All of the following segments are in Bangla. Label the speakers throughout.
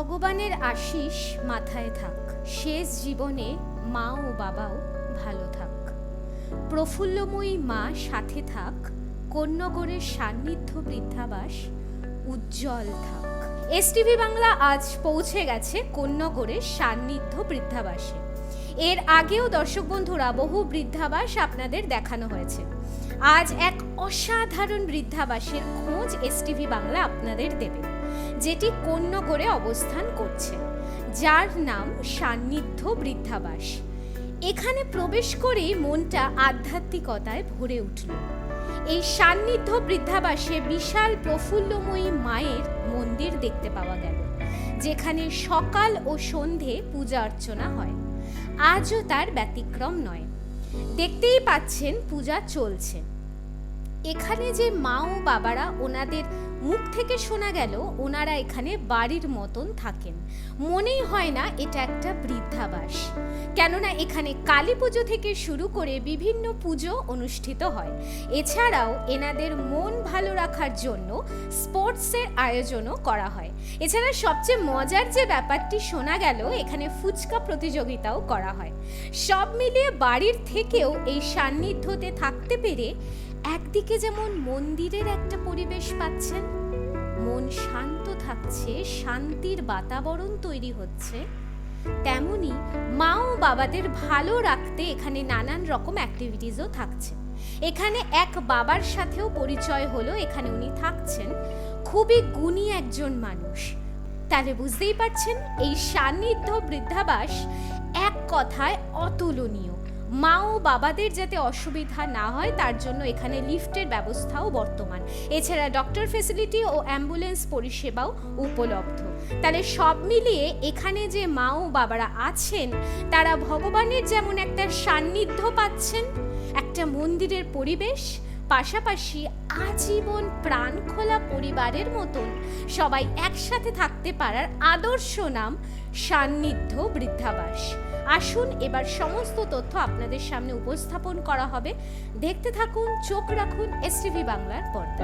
Speaker 1: ভগবানের আশিস মাথায় থাক। শেষ জীবনে মা ও বাবাও ভালো থাক। প্রফুল্লময়ী মা সাথে থাক। কন্যগরের সান্নিধ্য বৃদ্ধাবাস উজ্জ্বল থাক। এসটিভি বাংলা আজ পৌঁছে গেছে কন্যগরের সান্নিধ্য বৃদ্ধাবাসে। এর আগেও দর্শক বন্ধুরা বহু বৃদ্ধাবাস আপনাদের দেখানো হয়েছে। আজ এক অসাধারণ বৃদ্ধাবাসের খোঁজ এসটিভি বাংলা আপনাদের দেবে। যেটি কন্যগড়ে অবস্থান করছে, যার নাম সান্নিধ্য বৃদ্ধাবাস। এখানে প্রবেশ করেই মনটা আধ্যাত্মিকতায় ভরে উঠল। এই সান্নিধ্য বৃদ্ধাবাসে বিশাল প্রফুল্লময়ী মায়ের মন্দির দেখতে পাওয়া গেল, যেখানে সকাল ও সন্ধে পূজা অর্চনা হয়। আজও তার ব্যতিক্রম নয়। দেখতেই পাচ্ছেন পূজা চলছে। এখানে যে মা ও বাবারা ওনাদের মুখ থেকে শোনা গেল ওনারা এখানে বাড়ির মতন থাকেন। মনেই হয় না এটা একটা বৃদ্ধাবাস। কেননা এখানে কালী পুজো থেকে শুরু করে বিভিন্ন পুজো অনুষ্ঠিত হয়। এছাড়াও এনাদের মন ভালো রাখার জন্য স্পোর্টসের আয়োজনও করা হয়। এছাড়া সবচেয়ে মজার যে ব্যাপারটি শোনা গেল, এখানে ফুচকা প্রতিযোগিতাও করা হয়। সব মিলিয়ে বাড়ির থেকেও এই সান্নিধ্যতে থাকতে পেরে একদিকে যেমন মন্দিরের একটা পরিবেশ পাচ্ছেন, মন শান্ত থাকছে, শান্তির বাতাবরণ তৈরি হচ্ছে, তেমনি মা ও বাবাদের ভালো রাখতে এখানে নানান রকম অ্যাক্টিভিটিসও থাকছে। এখানে এক বাবার সাথেও পরিচয় হলো, এখানে উনি থাকছেন। খুবই গুণী একজন মানুষ। তাহলে বুঝতেই পারছেন, এই সান্নিধ্য বৃদ্ধাবাস এক কথায় অতুলনীয়। মা ও বাবাদের যাতে অসুবিধা না হয়, তার জন্য এখানে লিফটের ব্যবস্থাও বর্তমান। এছাড়া ডক্টর ফেসিলিটি ও অ্যাম্বুলেন্স পরিষেবাও উপলব্ধ। তাহলে সব মিলিয়ে এখানে যে মা ও বাবারা আছেন, তারা ভগবানের যেমন একটা সান্নিধ্য পাচ্ছেন, একটা মন্দিরের পরিবেশ, পাশাপাশি আজীবন প্রাণখোলা পরিবারের মতন সবাই একসাথে থাকতে পারার আদর্শ নাম সান্নিধ্য বৃদ্ধাবাস। আসুন, এবার সমস্ত তথ্য আপনাদের সামনে উপস্থাপন করা হবে। দেখতে থাকুন, চোখ রাখুন এসটিভি বাংলার পর্দা।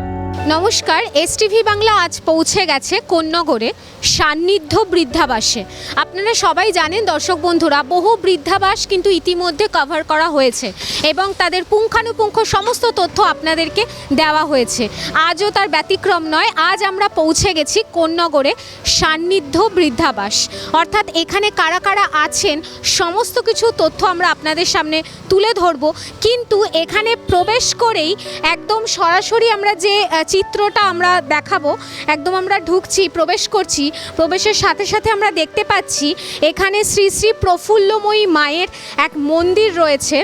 Speaker 1: নমস্কার এসটিভি বাংলা আজ পৌঁছে গেছে কন্যগড়ে সান্নিধ্য বৃদ্ধাবাসে। আপনারা সবাই জানেন, দর্শক বন্ধুরা, বহু বৃদ্ধাবাস কিন্তু ইতিমধ্যে কভার করা হয়েছে এবং তাদের পুঙ্খানুপুঙ্খ সমস্ত তথ্য আপনাদেরকে দেওয়া হয়েছে। আজও তার ব্যতিক্রম নয়, আজ আমরা পৌঁছে গেছি কন্যগড়ে সান্নিধ্য বৃদ্ধাবাস। অর্থাৎ এখানে কারা কারা আছেন সমস্ত কিছু তথ্য আমরা আপনাদের সামনে তুলে ধরব। কিন্তু এখানে প্রবেশ করেই একদম সরাসরি আমরা যে চিত্রটা আমরা দেখাবো, একদম আমরা ঢুকছি, প্রবেশ করছি, প্রবেশের সাথে সাথে আমরা দেখতে পাচ্ছি এখানে শ্রী শ্রী প্রফুল্লময়ী মায়ের এক মন্দির রয়েছে।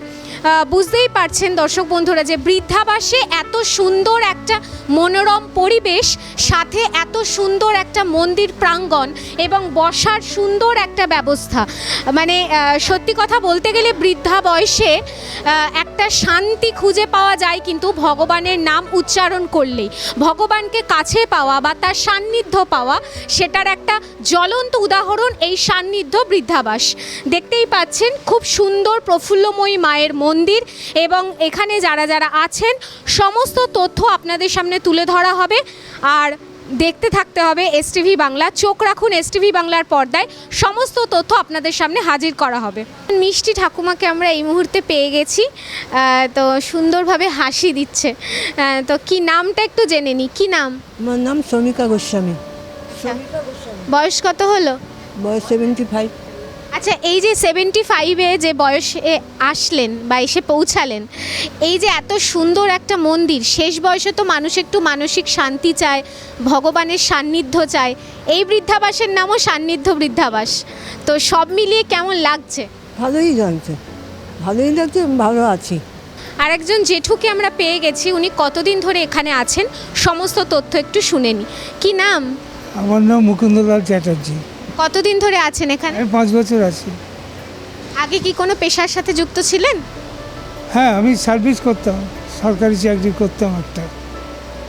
Speaker 1: বুঝতেই পারছেন দর্শক বন্ধুরা যে বৃদ্ধাবাসে এত সুন্দর একটা মনোরম পরিবেশ, সাথে এত সুন্দর একটা মন্দির প্রাঙ্গণ এবং বসার সুন্দর একটা ব্যবস্থা। মানে সত্যি কথা বলতে গেলে বৃদ্ধা বয়সে একটা শান্তি খুঁজে পাওয়া যায় কিন্তু ভগবানের নাম উচ্চারণ করলেই। ভগবানকে কাছে পাওয়া বা তার সান্নিধ্য পাওয়া, সেটার একটা জ্বলন্ত উদাহরণ এই সান্নিধ্য বৃদ্ধাবাস। দেখতেই পাচ্ছেন, খুব সুন্দর প্রফুল্লময়ী মায়ের মন্দির এবং এখানে যারা যারা আছেন সমস্ত তথ্য আপনাদের সামনে তুলে ধরা হবে। আর দেখতে থাকতে হবে এসটিভি বাংলা চোখ রাখুন এসটিভি বাংলার পর্দায়। সমস্ত তথ্য আপনাদের সামনে হাজির করা হবে। মিষ্টি ঠাকুমাকে আমরা এই মুহূর্তে পেয়ে গেছি। তো সুন্দরভাবে হাসি দিচ্ছে। তো কি নামটা একটু জেনে নিই কি নাম?
Speaker 2: আমার নাম শ্রমিকা গোস্বামী।
Speaker 1: বয়স কত হলো?
Speaker 2: বয়স সেভেন্টি ফাইভ
Speaker 1: আচ্ছা এই যে সেভেন্টি ফাইভে যে বয়সে আসলেন বা এসে পৌঁছালেন এই যে এত সুন্দর একটা মন্দির শেষ বয়সে তো মানুষ একটু মানসিক শান্তি চায় ভগবানের সান্নিধ্য চায় এই বৃদ্ধাবাসের নামও সান্নিধ্য বৃদ্ধাবাস। তো সব মিলিয়ে কেমন লাগছে?
Speaker 2: ভালোই জানছে ভালোই লাগছে ভালো আছি।
Speaker 1: আর একজন জেঠুকে আমরা পেয়ে গেছি উনি কতদিন ধরে এখানে আছেন সমস্ত তথ্য একটু শুনেনি কি নাম?
Speaker 3: আমার নাম মুকুন্দলাল চ্যাটার্জি।
Speaker 1: কতদিন ধরে আছেন এখানে?
Speaker 3: আমি পাঁচ বছর আছি।
Speaker 1: আগে কি কোনো পেশার সাথে যুক্ত ছিলেন?
Speaker 3: হ্যাঁ আমি সার্ভিস করতাম সরকারি চাকরি করতাম একটা।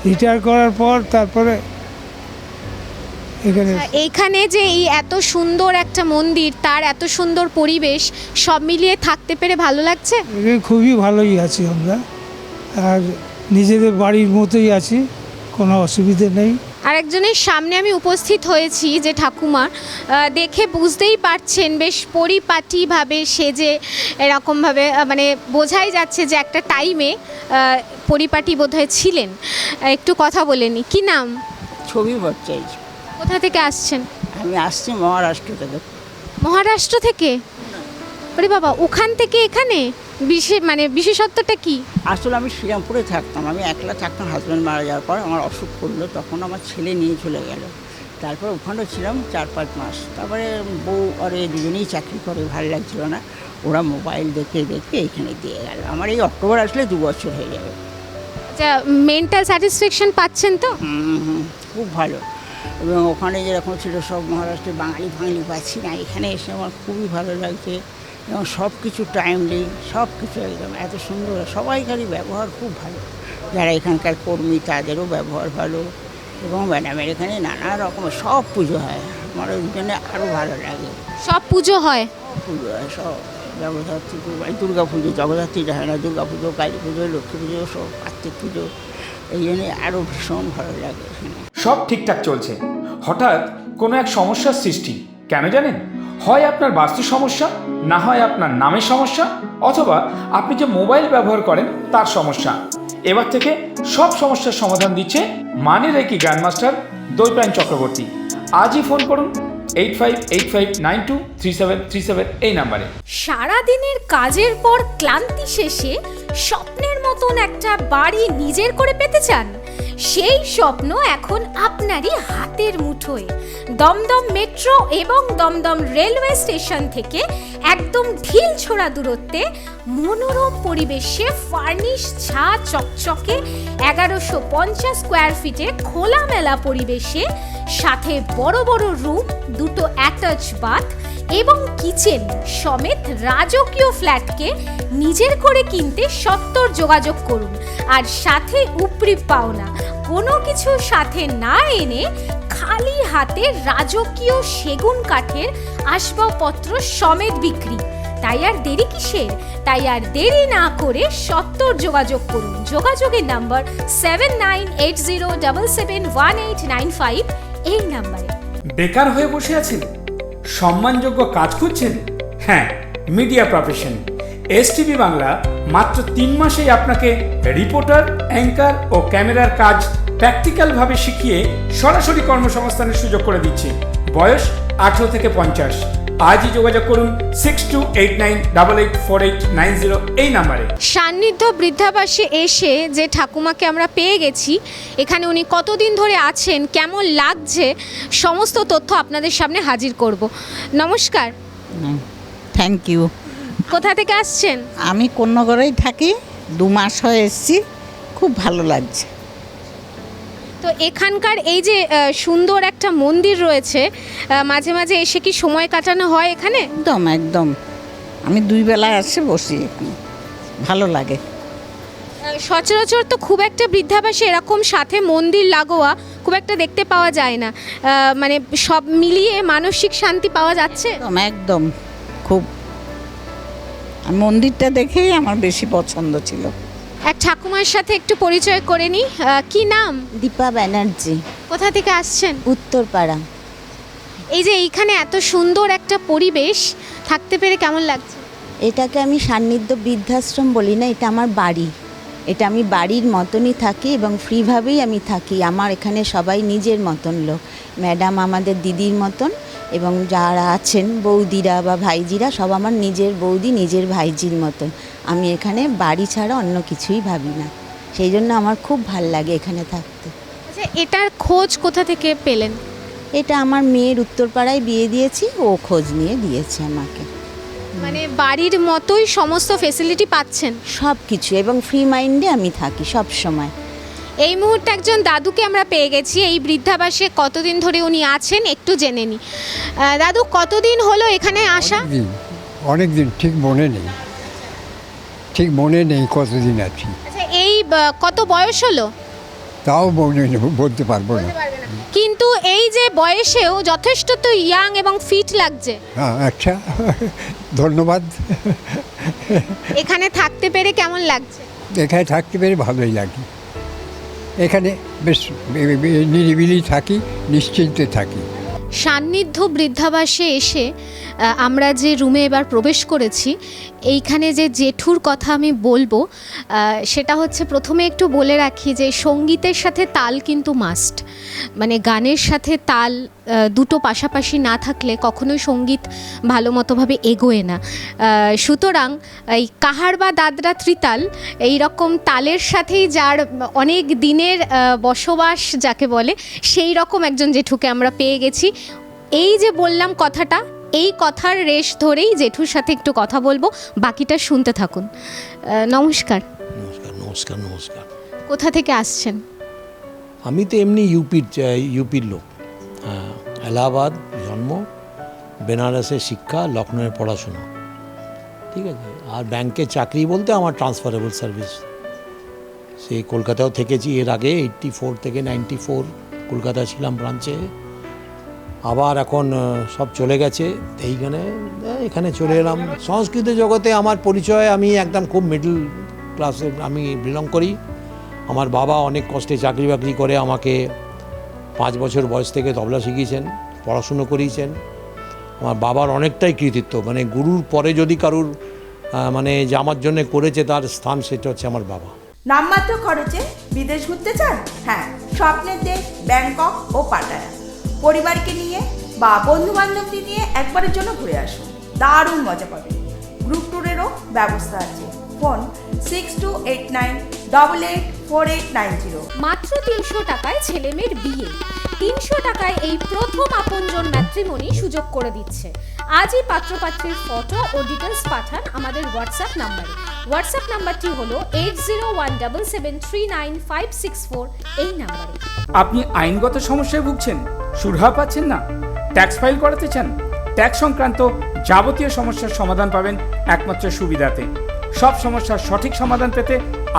Speaker 3: রিটায়ার করার পর তারপরে এখানে
Speaker 1: এইখানে যে এই এত সুন্দর একটা মন্দির তার এত সুন্দর পরিবেশ সব মিলিয়ে থাকতে পেরে ভালো লাগছে?
Speaker 3: এখানে খুবই ভালোই আছি আমরা। আর নিজেদের বাড়ির মতোই আছি কোনো অসুবিধে নেই।
Speaker 1: আরেকজনের সামনে আমি উপস্থিত হয়েছি যে ঠাকুমা দেখে বুঝতেই পারছেন বেশ পরিপাটিভাবে সেজে এরকমভাবে মানে বোঝাই যাচ্ছে যে একটা টাইমে পরিপাটি বোধহয় ছিলেন। একটু কথা বলেনি কি নাম?
Speaker 4: ছবি ভট্টাচার্য।
Speaker 1: কোথা থেকে আসছেন?
Speaker 4: আমি আসছি মহারাষ্ট্র থেকে।
Speaker 1: মহারাষ্ট্র থেকে? আরে বাবা ওখান থেকে এখানে? বিশেষ মানে বিশেষত্বটা কি?
Speaker 4: আসলে আমি শ্রীরামপুরে থাকতাম। আমি একলা থাকতাম হাজব্যান্ড মারা যাওয়ার পর আমার অসুখ করল তখন আমার ছেলে নিয়ে চলে গেল। তারপর ওখানে ছিলাম চার পাঁচ মাস। তারপরে বউ আর এই দুজনেই চাকরি করে ভালো লাগছিল না। ওরা মোবাইল দেখে দেখে এখানে দিয়ে গেল। আমার এই অক্টোবর আসলে দু বছর হয়ে যাবে
Speaker 1: আচ্ছা মেন্টাল স্যাটিসফ্যাকশন পাচ্ছেন তো?
Speaker 4: হুম, হুম, খুব ভালো। এবং ওখানে যেরকম ছিল সব মহারাষ্ট্রে বাঙালি ফাঙালি পাচ্ছি না। এখানে এসে আমার খুবই ভালো লাগছে। এবং সব কিছু টাইমলি সব কিছু একদম এত সুন্দর। সবাইকারই ব্যবহার খুব ভালো। যারা এখানকার কর্মী তাদেরও ব্যবহার ভালো এবং ম্যাডামের এখানে নানা রকমের সব পুজো হয়। আমার ওই জন্য আরও ভালো লাগে।
Speaker 1: সব পুজো হয়?
Speaker 4: পুজো হয় সব। জগদ্ধাত্রী পুজো দুর্গা পুজো জগদ্ধাত্রীটা হয় না দুর্গা পুজো কালী পুজো লক্ষ্মী পুজো সব কার্তিক পুজো এই জন্যে আরও ভীষণ ভালো লাগে
Speaker 5: সব ঠিকঠাক চলছে। হঠাৎ কোনো এক সমস্যার সৃষ্টি। কেন জানেন? হয় আপনার বাস্তু সমস্যা, না হয় আপনার নামের সমস্যা, অথবা আপনি যে মোবাইল ব্যবহার করেন তার সমস্যা। এবার থেকে সব সমস্যার সমাধান দিচ্ছে মানে রেকি গ্র্যান্ডমাস্টার দৈপায়ন চক্রবর্তী। আজই ফোন করুন eight five eight five nine two three seven three seven এই নাম্বারে।
Speaker 1: সারাদিনের কাজের পর ক্লান্তি শেষে স্বপ্নের মতন একটা বাড়ি নিজের করে পেতে চান? সেই স্বপ্ন এখন আপনারই হাতের মুঠোয়। দমদম মেট্রো এবং দমদম রেলওয়ে স্টেশন থেকে একদম ঢিল ছোড়া দূরত্বে মনোরম পরিবেশে ফার্নিশ ছা চকচকে এগারোশো পঞ্চাশ স্কোয়ার ফিটে খোলামেলা পরিবেশে, সাথে বড় বড় রুম, দুটো অ্যাটাচ বাথ এবং কিচেন সমেত রাজকীয় ফ্ল্যাটকে নিজের করে কিনতে সত্তর যোগাযোগ করুন। আর সাথে উপরি পাওনা কোনো কিছু সাথে না এনে খালি হাতে রাজকীয় সেগুন কাঠের আসবাবপত্র সমেত বিক্রি। তাই আর দেরি কিসের? তাই আর দেরি না করে সত্তর যোগাযোগ করুন। যোগাযোগের number seven nine eight zero double seven one eight nine five এই নাম্বারে।
Speaker 5: বেকার হয়ে বসে আছেন? সম্মানযোগ্য কাজ খুঁজছেন? হ্যাঁ মিডিয়া প্রফেশন এসটিভি বাংলা মাত্র তিন মাসেই আপনাকে রিপোর্টার অ্যাঙ্কার ও ক্যামেরার কাজ প্র্যাকটিক্যালভাবে শিখিয়ে সরাসরি কর্মসংস্থানের সুযোগ করে দিচ্ছে। বয়স আঠেরো থেকে পঞ্চাশ। আজই যোগাযোগ করুন six two eight nine double eight four eight nine zero এই নাম্বারে।
Speaker 1: সান্নিধ্য বৃদ্ধাবাসে এসে যে ঠাকুমাকে আমরা পেয়ে গেছি এখানে উনি কতদিন ধরে আছেন কেমন লাগছে সমস্ত তথ্য আপনাদের সামনে হাজির করব। নমস্কার।
Speaker 4: Thank you.
Speaker 1: কোথা থেকে আসছেন?
Speaker 4: আমি কন্যগড়েই থাকি দু মাস হয়ে এসেছি খুব ভালো লাগছে।
Speaker 1: তো এখানকার এই যে সুন্দর একটা মন্দির রয়েছে মাঝে মাঝে এসে কি সময় কাটানো হয় এখানে?
Speaker 4: একদম একদম। আমি দুই বেলায় আসে বসি এখানে। ভালো লাগে।
Speaker 1: সচরাচর তো খুব একটা বৃদ্ধাবাসে এরকম সাথে মন্দির লাগোয়া খুব একটা দেখতে পাওয়া যায় না। মানে সব মিলিয়ে মানসিক শান্তি পাওয়া যাচ্ছে?
Speaker 4: একদম। খুব মন্দিরটা দেখেই আমার বেশি পছন্দ ছিল।
Speaker 1: এক ঠাকুমার সাথে একটু পরিচয় করে নি। কি নাম?
Speaker 6: দীপা ব্যানার্জি।
Speaker 1: কোথা থেকে আসছেন?
Speaker 6: উত্তরপাড়া।
Speaker 1: এই যে এইখানে এত সুন্দর একটা পরিবেশ থাকতে পেরে কেমন লাগছে?
Speaker 6: এটাকে আমি সান্নিধ্য বৃদ্ধাশ্রম বলি না এটা আমার বাড়ি। এটা আমি বাড়ির মতনই থাকি এবং ফ্রিভাবেই আমি থাকি। আমার এখানে সবাই নিজের মতন লোক। ম্যাডাম আমাদের দিদির মতন। এবং যারা আছেন বৌদিরা বা ভাইজিরা সব আমার নিজের বৌদি নিজের ভাইজির মতন। আমি এখানে বাড়ি ছাড়া অন্য কিছুই ভাবি না। সেই জন্য আমার খুব ভালো লাগে এখানে থাকতে।
Speaker 1: আচ্ছা এটার খোঁজ কোথা থেকে পেলেন?
Speaker 6: এটা আমার মেয়ের উত্তরপাড়ায় বিয়ে দিয়েছি ও খোঁজ নিয়ে দিয়েছে আমাকে।
Speaker 1: মানে বাড়ির মতোই সমস্ত ফেসিলিটি পাচ্ছেন?
Speaker 6: সব কিছু এবং ফ্রি মাইন্ডে আমি থাকি সব সময়
Speaker 1: এই মুহূর্তে একজন দাদুকে আমরা পেয়ে গেছি। এই বৃদ্ধাবাসে কতদিন ধরে উনি আছেন একটু জেনে নি। দাদু কতদিন হলো এখানে আসা?
Speaker 7: অনেক দিন ঠিক মনে নেই। ঠিক মনে নেই কতদিন আছি।
Speaker 1: আচ্ছা এই কত বয়স হলো?
Speaker 7: তাও বলতে পারব না।
Speaker 1: কিন্তু এই যে বয়সেও যথেষ্ট তো ইয়াং এবং ফিট লাগছে।
Speaker 7: হ্যাঁ আচ্ছা ধন্যবাদ।
Speaker 1: এখানে থাকতে পেরে কেমন লাগছে?
Speaker 7: এখানে থাকতে পেরে ভালোই লাগে। এখানে বেশ নিরিবিলি থাকি নিশ্চিন্তে থাকি।
Speaker 1: সান্নিধ্য বৃদ্ধাবাসে এসে আমরা যে রুমে এবার প্রবেশ করেছি, এইখানে যে জেঠুর কথা আমি বলব সেটা হচ্ছে প্রথমে একটু বলে রাখি যে সঙ্গীতের সাথে তাল কিন্তু মাস্ট মানে গানের সাথে তাল দুটো পাশাপাশি না থাকলে কখনোই সংগীত ভালো মতোভাবে এগোয় না। সুতরাং এই কাহার বা দাদরা ত্রিতাল এই রকম তালের সাথেই যার অনেক দিনের বসবাস যাকে বলে, সেই রকম একজন জেঠুকে আমরা পেয়ে গেছি। এই যে বললাম কথাটা এই কথার রেশ ধরেই জেঠুর সাথে একটু কথা বলব বাকিটা শুনতে থাকুন। আহ, নমস্কার।
Speaker 8: নমস্কার নমস্কার নমস্কার।
Speaker 1: কোথা থেকে আসছেন?
Speaker 8: আমি তো এমনি ইউপির ইউপির লোক। হ্যাঁ এলাহাবাদ জন্ম বেনারসে শিক্ষা লখনৌয়ে পড়াশোনা। ঠিক আছে? আর ব্যাংকে চাকরি বলতে আমার ট্রান্সফারেবল সার্ভিস সেই কলকাতাও থেকেছি এর আগে এইট্টি ফোর থেকে নাইনটি ফোর কলকাতা ছিলাম ব্রাঞ্চে আবার এখন সব চলে গেছে। এইখানে এখানে চলে এলাম। সংস্কৃত জগতে আমার পরিচয়, আমি একদম খুব মিডল ক্লাসে আমি বিলং করি। আমার বাবা অনেক কষ্টে চাকরি বাকরি করে আমাকে পাঁচ বছর বয়স থেকে তবলা শিখিয়েছেন, পড়াশুনো করিয়েছেন। আমার বাবার অনেকটাই কৃতিত্ব মানে গুরুর পরে যদি কারুর মানে যে আমার জন্য করেছে তার স্থান, সেটা হচ্ছে আমার বাবা।
Speaker 9: নামমাত্র খরচে বিদেশ ঘুরতে চান? হ্যাঁ স্বপ্নের দেশ ব্যাংকক ও পাটায়া। পরিবারকে নিয়ে বা বন্ধু বান্ধবকে নিয়ে একবারের জন্য ঘুরে আসুন। দারুণ মজা পাবে গ্রুপ ট্যুরেরও ব্যবস্থা আছে। Phone six two eight nine double eight four eight nine zero
Speaker 1: মাত্র তিনশো টাকায় ছেলে মেয়ের বিয়ে। তিনশো টাকায় এই প্রথম আপনজন ম্যাট্রিমনি সুযোগ করে দিচ্ছে। আজই পাত্রপাত্রীর ফটো ও ডিটেলস পাঠান আমাদের হোয়াটসঅ্যাপ নাম্বারে। হোয়াটসঅ্যাপ নাম্বারটি হলো eight zero one double seven three nine five six four এই নাম্বারে।
Speaker 5: আপনি আইনগত সমস্যায় ভুগছেন, সুরাহা পাচ্ছেন না ট্যাক্স ফাইল করাতে চান ট্যাক্স সংক্রান্ত যাবতীয় সমস্যার সমাধান পাবেন একমাত্র সুবিধাতে। সব সমস্যার সঠিক সমাধান পেতে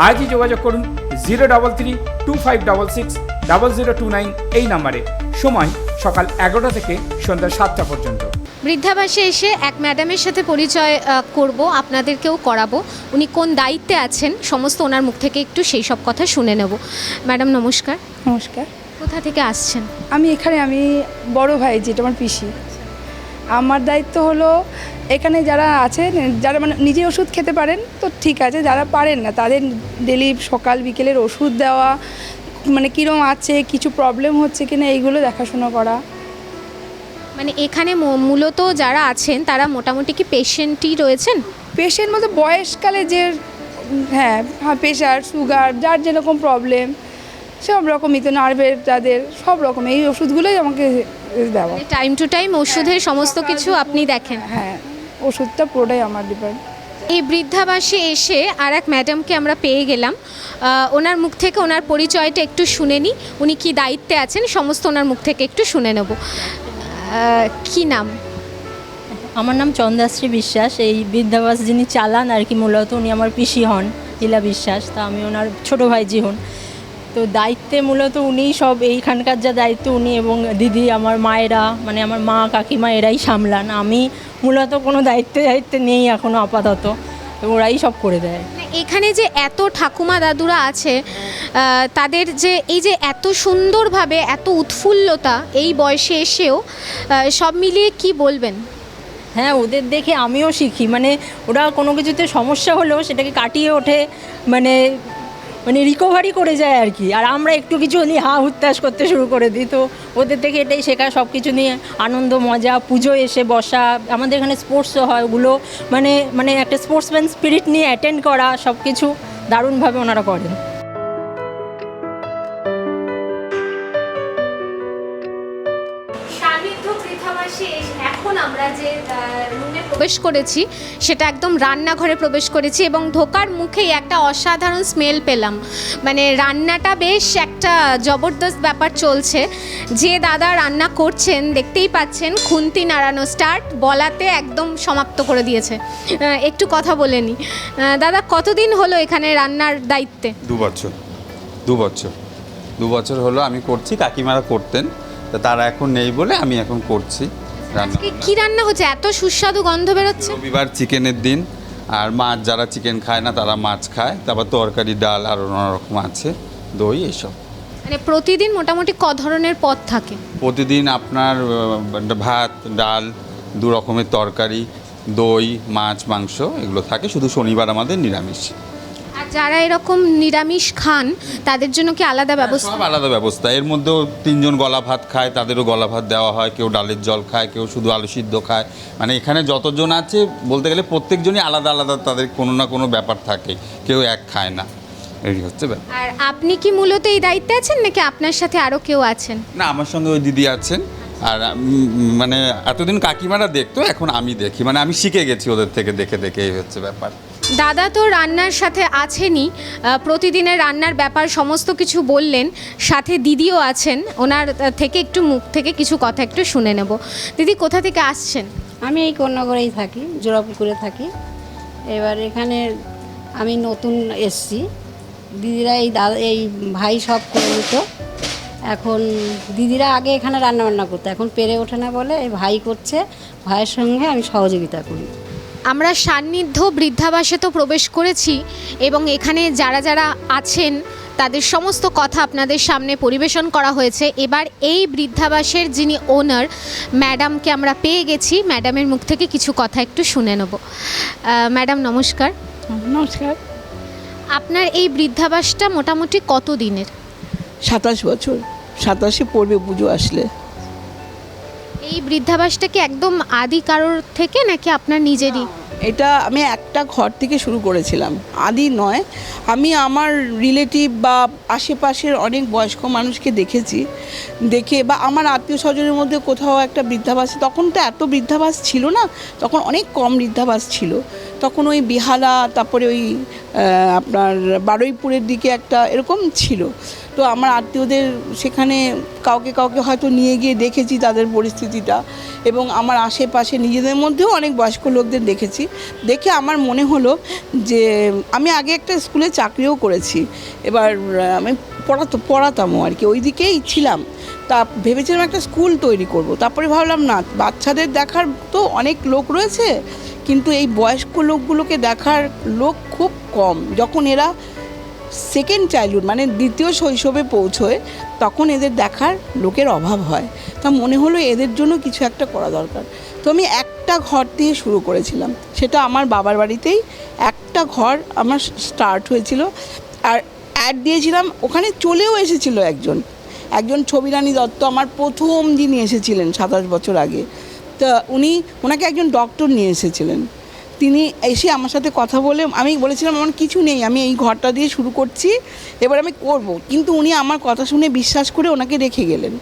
Speaker 5: আজই যোগাযোগ করুন zero double three two five double six double zero two nine এই নাম্বারে। সময় সকাল এগারোটা থেকে সন্ধ্যা সাতটা পর্যন্ত।
Speaker 1: বৃদ্ধাবাসে এসে এক ম্যাডামের সাথে পরিচয় করব আপনাদেরকেও করাবো। উনি কোন দায়িত্বে আছেন সমস্ত ওনার মুখ থেকে একটু সেই সব কথা শুনে নেব। ম্যাডাম নমস্কার।
Speaker 10: নমস্কার।
Speaker 1: কোথা থেকে আসছেন?
Speaker 10: আমি এখানে আমি বড় ভাই যেটা আমার পিসি। আমার দায়িত্ব হলো এখানে যারা আছেন যারা মানে নিজে ওষুধ খেতে পারেন তো ঠিক আছে যারা পারেন না তাদের ডেলি সকাল বিকেলের ওষুধ দেওয়া মানে কীরকম আছে কিছু প্রবলেম হচ্ছে কিনা এইগুলো দেখাশোনা করা।
Speaker 1: মানে এখানে মূলত যারা আছেন তারা মোটামুটি কি পেশেন্টই রয়েছেন?
Speaker 10: পেশেন্ট মতো বয়সকালে যে হ্যাঁ হ্যাঁ প্রেশার সুগার যার যেরকম প্রবলেম সব রকমই তো নার্ভের যাদের সব রকম। এই ওষুধগুলোই আমাকে দেওয়া।
Speaker 1: টাইম টু টাইম ওষুধের সমস্ত কিছু আপনি দেখেন।
Speaker 10: হ্যাঁ ওষুধটা পুরোটাই আমার ডিপার্ট
Speaker 1: এই বৃদ্ধাবাসে এসে আর এক ম্যাডামকে আমরা পেয়ে গেলাম। ওনার মুখ থেকে ওনার পরিচয়টা একটু শুনে নিই উনি কি দায়িত্বে আছেন? সমস্ত ওনার মুখ থেকে একটু শুনে নেব। কি নাম?
Speaker 11: আমার নাম চন্দাশ্রী বিশ্বাস। এই বৃদ্ধাবাস যিনি চালান আর কি, মূলত উনি আমার পিসি হন লীলা বিশ্বাস। তা আমি ওনার ছোটো ভাইজি হন। তো দায়িত্বে মূলত উনিই সব এইখানকার যা দায়িত্ব উনি এবং দিদি আমার মায়েরা মানে আমার মা কাকিমা এরাই সামলান। আমি মূলত কোনো দায়িত্বে দায়িত্বে নেই এখনও আপাতত। তো ওরাই সব করে দেয়।
Speaker 1: এখানে যে এত ঠাকুমা দাদুরা আছে তাদের যে এই যে এত সুন্দরভাবে এত উৎফুল্লতা এই বয়সে এসেও সব মিলিয়ে কি বলবেন?
Speaker 11: হ্যাঁ ওদের দেখে আমিও শিখি। মানে ওরা কোনো কিছুতে সমস্যা হলেও সেটাকে কাটিয়ে ওঠে। মানে মানে রিকভারি করে যায় আর কি। আর আমরা একটু কিছু নিয়ে হা হুত্তাস করতে শুরু করে দিই। তো ওদের থেকে এটাই শেখা সব কিছু নিয়ে আনন্দ, মজা, পুজো এসে বসা। আমাদের এখানে স্পোর্টসও হয়, ওগুলো মানে মানে একটা স্পোর্টসম্যান স্পিরিট নিয়ে অ্যাটেন্ড করা সব কিছু দারুণভাবে ওনারা করেন।
Speaker 1: প্রবেশ করেছি, সেটা একদম রান্নাঘরে প্রবেশ করেছি এবং ঢোকার মুখেই একটা অসাধারণ স্মেল পেলাম। মানে রান্নাটা বেশ একটা জবরদস্ত ব্যাপার চলছে। যে দাদা রান্না করছেন, দেখতেই পাচ্ছেন খুন্তি নাড়ানো স্টার্ট বলাতে একদম সমাপ্ত করে দিয়েছে। একটু কথা বলে নি। দাদা, কতদিন হলো এখানে রান্নার দায়িত্বে?
Speaker 12: দু বছর। দু বছর। দু বছর হলো আমি করছি, কাকিমারা করতেন তারা এখন নেই বলে আমি এখন করছি। রান্না
Speaker 1: কি- রান্না হচ্ছে? এত সুস্বাদু গন্ধ বেরোচ্ছে।
Speaker 12: রবিবার চিকেনের দিন আর মাছ যারা চিকেন খায় না তারা মাছ খায়। তারপর তরকারি ডাল আর অন্য রকম আছে দই এইসব।
Speaker 1: মানে প্রতিদিন মোটামুটি ক ধরনের পদ থাকে?
Speaker 12: প্রতিদিন আপনার আহ, ভাত ডাল দু রকমের তরকারি দই মাছ মাংস এগুলো থাকে। শুধু শনিবার আমাদের নিরামিষ।
Speaker 1: যারা এরকম নিরামিষ খান তাদের জন্য কি আলাদা ব্যবস্থা?
Speaker 12: সব আলাদা ব্যবস্থা। এর মধ্যেও তিনজন গলা ভাত খায় তাদেরও গলা ভাত দেওয়া হয় কেউ ডালের জল খায় কেউ শুধু আলু সিদ্ধ খায়। মানে এখানে যতজন আছে বলতে গেলে প্রত্যেকজনই আলাদা আলাদা তাদের কোনো না কোনো ব্যাপার থাকে। কেউ এক খায় না। এই হচ্ছে ব্যাপার।
Speaker 1: আর আপনি কি মূলত এই দায়িত্বে আছেন নাকি আপনার সাথে আরও কেউ আছেন?
Speaker 12: না আমার সঙ্গে ওই দিদি আছেন। আর মানে এতদিন কাকিমারা দেখতো এখন আমি দেখি। মানে আমি শিখে গেছি ওদের থেকে দেখে দেখে এই হচ্ছে ব্যাপার।
Speaker 1: দাদা তো রান্নার সাথে আছেনই প্রতিদিনের রান্নার ব্যাপার সমস্ত কিছু বললেন, সাথে দিদিও আছেন, ওনার থেকে একটু মুখ থেকে কিছু কথা একটু শুনে নেব। দিদি, কোথা থেকে আসছেন?
Speaker 13: আমি এই কন্যাগড়েই থাকি, জোড়াপুকুরে থাকি। এবার এখানে আমি নতুন এসছি। দিদিরা এই দাদা এই ভাই সব করে নিত এখন দিদিরা আগে এখানে রান্না বান্না করতো, এখন পেরে ওঠে না বলে এই ভাই করছে। ভাইয়ের সঙ্গে আমি সহযোগিতা করি।
Speaker 1: আমরা সান্নিধ্য বৃদ্ধাবাসে তো প্রবেশ করেছি এবং এখানে যারা যারা আছেন তাদের সমস্ত কথা আপনাদের সামনে পরিবেশন করা হয়েছে। এবার এই বৃদ্ধাবাসের যিনি ওনার ম্যাডামকে আমরা পেয়ে গেছি। ম্যাডামের মুখ থেকে কিছু কথা একটু শুনে নেব। ম্যাডাম নমস্কার।
Speaker 14: নমস্কার।
Speaker 1: আপনার এই বৃদ্ধাবাসটা মোটামুটি কত দিনের
Speaker 14: সাতাশ বছর। সাতাশে পড়বে পুজো আসলে।
Speaker 1: এই বৃদ্ধাবাসটা কি একদম আদি কারোর থেকে নাকি আপনার নিজেরই?
Speaker 14: এটা আমি একটা ঘর থেকে শুরু করেছিলাম। আদি নয়। আমি আমার রিলেটিভ বা আশেপাশের অনেক বয়স্ক মানুষকে দেখেছি। দেখে বা আমার আত্মীয় স্বজনের মধ্যে কোথাও একটা বৃদ্ধাবাস, তখন তো এত বৃদ্ধাবাস ছিল না, তখন অনেক কম বৃদ্ধাবাস ছিল। তখন ওই বিহালা, তারপরে ওই আপনার বারুইপুরের দিকে একটা এরকম ছিল। তো আমার আত্মীয়দের সেখানে কাউকে কাউকে হয়তো নিয়ে গিয়ে দেখেছি তাদের পরিস্থিতিটা এবং আমার আশেপাশে নিজেদের মধ্যেও অনেক বয়স্ক লোকদের দেখেছি। দেখে আমার মনে হলো যে আমি আগে একটা স্কুলে চাকরিও করেছি। এবার আমি পড়াতো, পড়াতামও আর কি ওই দিকেই ছিলাম। তা ভেবেছিলাম একটা স্কুল তৈরি করব। তারপরে ভাবলাম, না, বাচ্চাদের দেখার তো অনেক লোক রয়েছে, কিন্তু এই বয়স্ক লোকগুলোকে দেখার লোক খুব কম। যখন এরা সেকেন্ড চাইল্ডহুড মানে দ্বিতীয় শৈশবে পৌঁছয়, তখন এদের দেখার লোকের অভাব হয়। তা মনে হলো এদের জন্য কিছু একটা করা দরকার। তো আমি একটা ঘর দিয়ে শুরু করেছিলাম। সেটা আমার বাবার বাড়িতেই একটা ঘর আমার স্টার্ট হয়েছিল। আর অ্যাড দিয়েছিলাম, ওখানে চলেও এসেছিল একজন। একজন ছবিরানী দত্ত আমার প্রথম যিনি এসেছিলেন সাতাশ বছর আগে। তা উনি ওনাকে একজন ডক্টর নিয়ে এসেছিলেন। তিনি এসে আমার সাথে কথা বলে, আমি বলেছিলাম, আমার কিছু নেই, আমি এই ঘরটা দিয়ে শুরু করছি, এবার আমি করব। কিন্তু উনি আমার কথা শুনে বিশ্বাস করে ওনাকে রেখে গেলেন।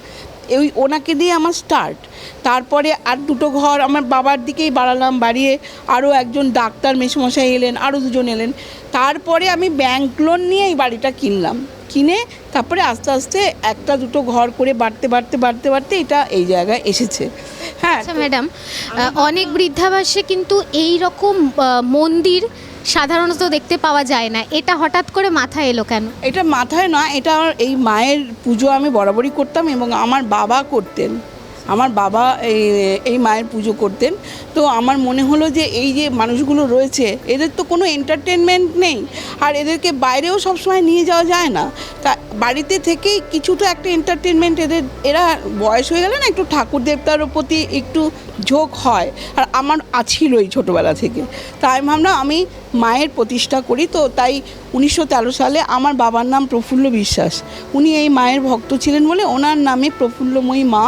Speaker 14: ওই ওনাকে দিয়ে আমার স্টার্ট তারপরে আর দুটো ঘর আমার বাবার দিকেই বাড়ালাম, বাড়িয়ে আরও একজন ডাক্তার, মেসমশাই এলেন, আরও দুজন এলেন। তারপরে আমি ব্যাংক লোন নিয়ে এই বাড়িটা কিনলাম। কিনে তারপরে আস্তে আস্তে একটা দুটো ঘর করে বাড়তে বাড়তে বাড়তে বাড়তে এটা এই জায়গায় এসেছে। হ্যাঁ
Speaker 1: আচ্ছা ম্যাডাম অনেক বৃদ্ধাবাসে কিন্তু এই রকম মন্দির সাধারণত দেখতে পাওয়া যায় না। এটা হঠাৎ করে মাথায় এলো কেন?
Speaker 14: এটা মাথায় না এটা এই মায়ের পুজো আমি বরাবরই করতাম এবং আমার বাবা করতেন। আমার বাবা এই মায়ের পুজো করতেন। তো আমার মনে হলো যে এই যে মানুষগুলো রয়েছে, এদের তো কোনো এন্টারটেনমেন্ট নেই। আর এদেরকে বাইরেও সবসময় নিয়ে যাওয়া যায় না। তা বাড়িতে থেকেই কিছু তো একটা এন্টারটেনমেন্ট এদের, এরা বয়স হয়ে গেলে না একটু ঠাকুর দেবতার প্রতি একটু ঝোঁক হয়। আর আমার আছিলই ছোটোবেলা থেকে। তাই ভাবলাম আমি মায়ের প্রতিষ্ঠা করি। তো তাই উনিশশো তেরো সালে আমার বাবার নাম প্রফুল্ল বিশ্বাস। উনি এই মায়ের ভক্ত ছিলেন বলে ওনার নামে প্রফুল্লময়ী মা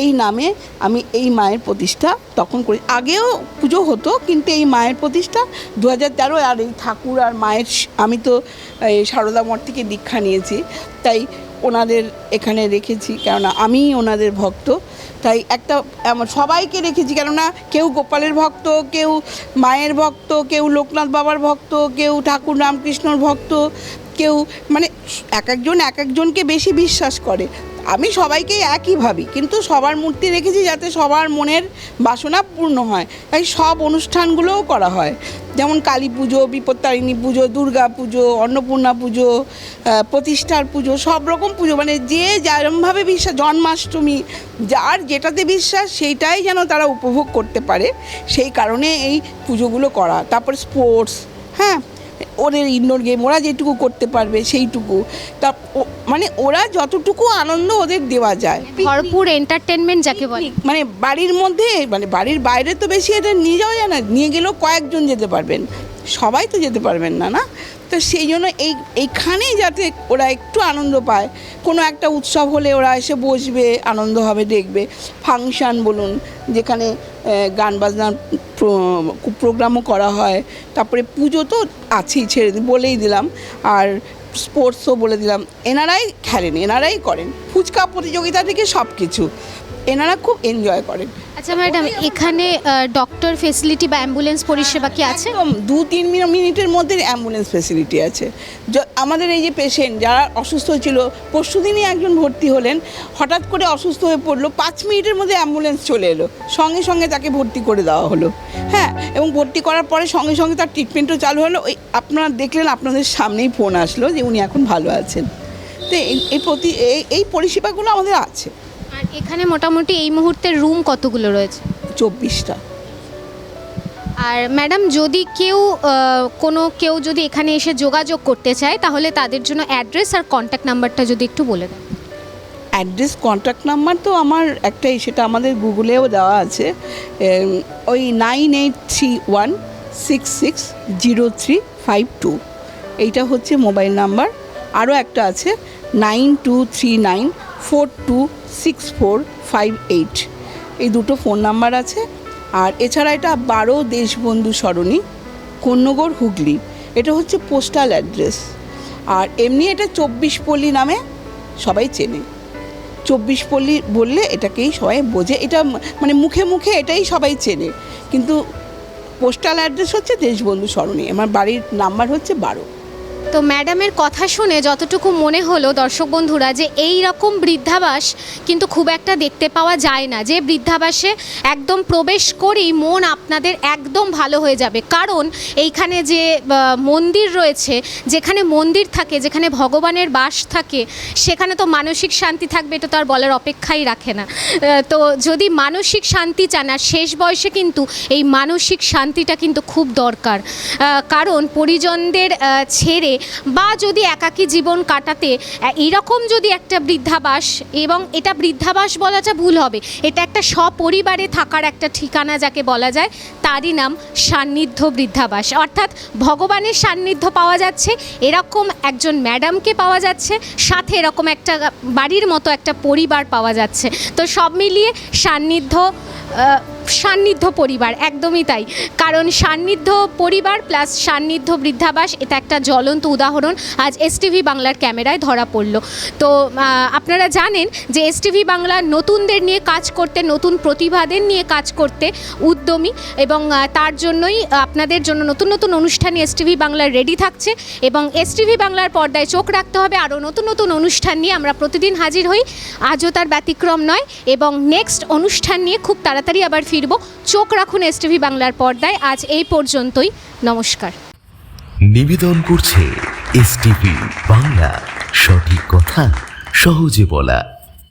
Speaker 14: এই নামে আমি এই মায়ের প্রতিষ্ঠা তখন করি। আগেও পুজো হতো, কিন্তু এই মায়ের প্রতিষ্ঠা দু হাজার তেরো আর এই ঠাকুর আর মায়ের আমি তো, এই সারদা মঠ থেকে দীক্ষা নিয়েছি। তাই ওনাদের এখানে রেখেছি, কেননা আমিই ওনাদের ভক্ত। তাই একটা সবাইকে রেখেছি, কেননা কেউ গোপালের ভক্ত, কেউ মায়ের ভক্ত, কেউ লোকনাথ বাবার ভক্ত, কেউ ঠাকুর রামকৃষ্ণর ভক্ত, কেউ মানে এক একজন এক একজনকে বেশি বিশ্বাস করে। আমি সবাইকেই একই ভাবি, কিন্তু সবার মূর্তি রেখেছি যাতে সবার মনের বাসনা পূর্ণ হয়। তাই সব অনুষ্ঠানগুলোও করা হয়। যেমন কালী পুজো, বিপত্তারিণী পুজো, দুর্গা পুজো, অন্নপূর্ণা পুজো প্রতিষ্ঠার পুজো, সব রকম পুজো। মানে যে যেরমভাবে বিশ্বাস, জন্মাষ্টমী, যার যেটাতে বিশ্বাস, সেইটাই যেন তারা উপভোগ করতে পারে। সেই কারণে এই পুজোগুলো করা। তারপর স্পোর্টস হ্যাঁ? ওদের ইনডোর গেম ওরা যেটুকু করতে পারবে সেইটুকু। তা ও- মানে ওরা যতটুকু আনন্দ ওদের দেওয়া যায়।
Speaker 1: ভরপুর এন্টারটেনমেন্ট যাকে বলে।
Speaker 14: মানে বাড়ির মধ্যে মানে বাড়ির বাইরে তো বেশি এটা নিয়ে যাওয়া যায় না নিয়ে গেলেও কয়েকজন যেতে পারবেন। সবাই তো যেতে পারবেন না না? তো সেই জন্য এই, এইখানেই যাতে ওরা একটু আনন্দ পায়। কোনো একটা উৎসব হলে ওরা এসে বসবে, আনন্দ হবে, দেখবে। ফাংশান বলুন, যেখানে গান বাজনার প্রোগ্রামও করা হয়। তারপরে পুজো তো আছেই, ছেড়ে বলেই দিলাম। আর স্পোর্টসও বলে দিলাম। এনারাই খেলেন, এনারাই করেন। ফুচকা প্রতিযোগিতা থেকে সব কিছু এনারা খুব এনজয় করেন।
Speaker 1: আচ্ছা ম্যাডাম এখানে ডক্টর ফেসিলিটি বা অ্যাম্বুলেন্স পরিষেবা কি আছে?
Speaker 14: দু তিন মিনি- মিনিটের মধ্যে অ্যাম্বুলেন্স ফেসিলিটি আছে। আমাদের এই যে পেশেন্ট যারা অসুস্থ ছিল পরশু দিনই একজন ভর্তি হলেন হঠাৎ করে অসুস্থ হয়ে পড়ল পাঁচ মিনিটের মধ্যে অ্যাম্বুলেন্স চলে এলো। সঙ্গে সঙ্গে তাকে ভর্তি করে দেওয়া হলো। হ্যাঁ এবং ভর্তি করার পরে সঙ্গে সঙ্গে তার ট্রিটমেন্টও চালু হলো। ওই আপনারা দেখলেন আপনাদের সামনেই ফোন আসলো যে উনি এখন ভালো আছেন। তো এই- এই প্রতি এই- এই পরিষেবাগুলো আমাদের আছে।
Speaker 1: আর এখানে মোটামুটি এই মুহূর্তে রুম কতগুলো রয়েছে?
Speaker 14: চব্বিশটা।
Speaker 1: আর ম্যাডাম যদি কেউ কোনো কেউ যদি এখানে এসে যোগাযোগ করতে চায় তাহলে তাদের জন্য অ্যাড্রেস আর কন্ট্যাক্ট নাম্বারটা যদি একটু বলে দেন।
Speaker 14: অ্যাড্রেস কন্ট্যাক্ট নাম্বার তো আমার একটাই সেটা আমাদের গুগলেও দেওয়া আছে। ওই nine eight three one six six zero three five two এইটা হচ্ছে মোবাইল নাম্বার আরও একটা আছে nine two three nine four two six four five eight. এই দুটো ফোন নাম্বার আছে। আর এছাড়া এটা বারো দেশবন্ধু সরণি কন্যগড় হুগলি। এটা হচ্ছে পোস্টাল অ্যাড্রেস। আর এমনি এটা চব্বিশ পল্লী নামে সবাই চেনে। চব্বিশ পল্লী বললে এটাকেই সবাই বোঝে। এটা মানে মুখে মুখে এটাই সবাই চেনে। কিন্তু পোস্টাল অ্যাড্রেস হচ্ছে দেশবন্ধু সরণি। আমার বাড়ির নাম্বার হচ্ছে বারো।
Speaker 1: তো ম্যাডামের কথা শুনে যতটুকু মনে হলো দর্শক বন্ধুরা যে এই রকম বৃদ্ধাবাস কিন্তু খুব একটা দেখতে পাওয়া যায় না। যে বৃদ্ধাবাসে একদম প্রবেশ করেই মন আপনাদের একদম ভালো হয়ে যাবে। কারণ এইখানে যে মন্দির রয়েছে, যেখানে মন্দির থাকে, যেখানে ভগবানের বাস থাকে, সেখানে তো মানসিক শান্তি থাকবে, এটা তো আর বলার অপেক্ষাই রাখে না। তো যদি মানসিক শান্তি চান, আর শেষ বয়সে কিন্তু এই মানসিক শান্তিটা কিন্তু খুব দরকার। কারণ পরিজনদের ছেড়ে বা যদি একাকী জীবন কাটাতে এরকম যদি একটা বৃদ্ধাবাস এবং এটা বৃদ্ধাবাস বলাটা ভুল হবে, এটা একটা সপরিবারে থাকার একটা ঠিকানা যাকে বলা যায়, তারই নাম সান্নিধ্য বৃদ্ধাবাস। অর্থাৎ ভগবানের সান্নিধ্য পাওয়া যাচ্ছে, এরকম একজন ম্যাডামকে পাওয়া যাচ্ছে, সাথে এরকম একটা বাড়ির মতো একটা পরিবার পাওয়া যাচ্ছে। তো সব মিলিয়ে সান্নিধ্য সান্নিধ্য পরিবার, একদমই তাই। কারণ সান্নিধ্য পরিবার প্লাস সান্নিধ্য বৃদ্ধাবাস, এটা একটা জ্বলন্ত উদাহরণ। আজ এসটিভি বাংলার ক্যামেরায় ধরা পড়ল। তো আপনারা জানেন যে এসটিভি বাংলা নতুনদের নিয়ে কাজ করতে, নতুন প্রতিভাদের নিয়ে কাজ করতে উদ্যমী এবং তার জন্যই আপনাদের জন্য নতুন নতুন অনুষ্ঠানে এসটিভি বাংলার রেডি থাকছে এবং এসটিভি বাংলার পর্দায় চোখ রাখতে হবে। আরও নতুন নতুন অনুষ্ঠান নিয়ে আমরা প্রতিদিন হাজির হই। আজও তার ব্যতিক্রম নয় এবং নেক্সট অনুষ্ঠান নিয়ে খুব তাড়াতাড়ি আবার ফিরব। চোখ রাখুন এসটিভি বাংলার পর্দায়। আজ এই পর্যন্তই। নমস্কার।
Speaker 15: নিবেদন করছে এস বাংলা। সঠিক কথা, সহজে বলা।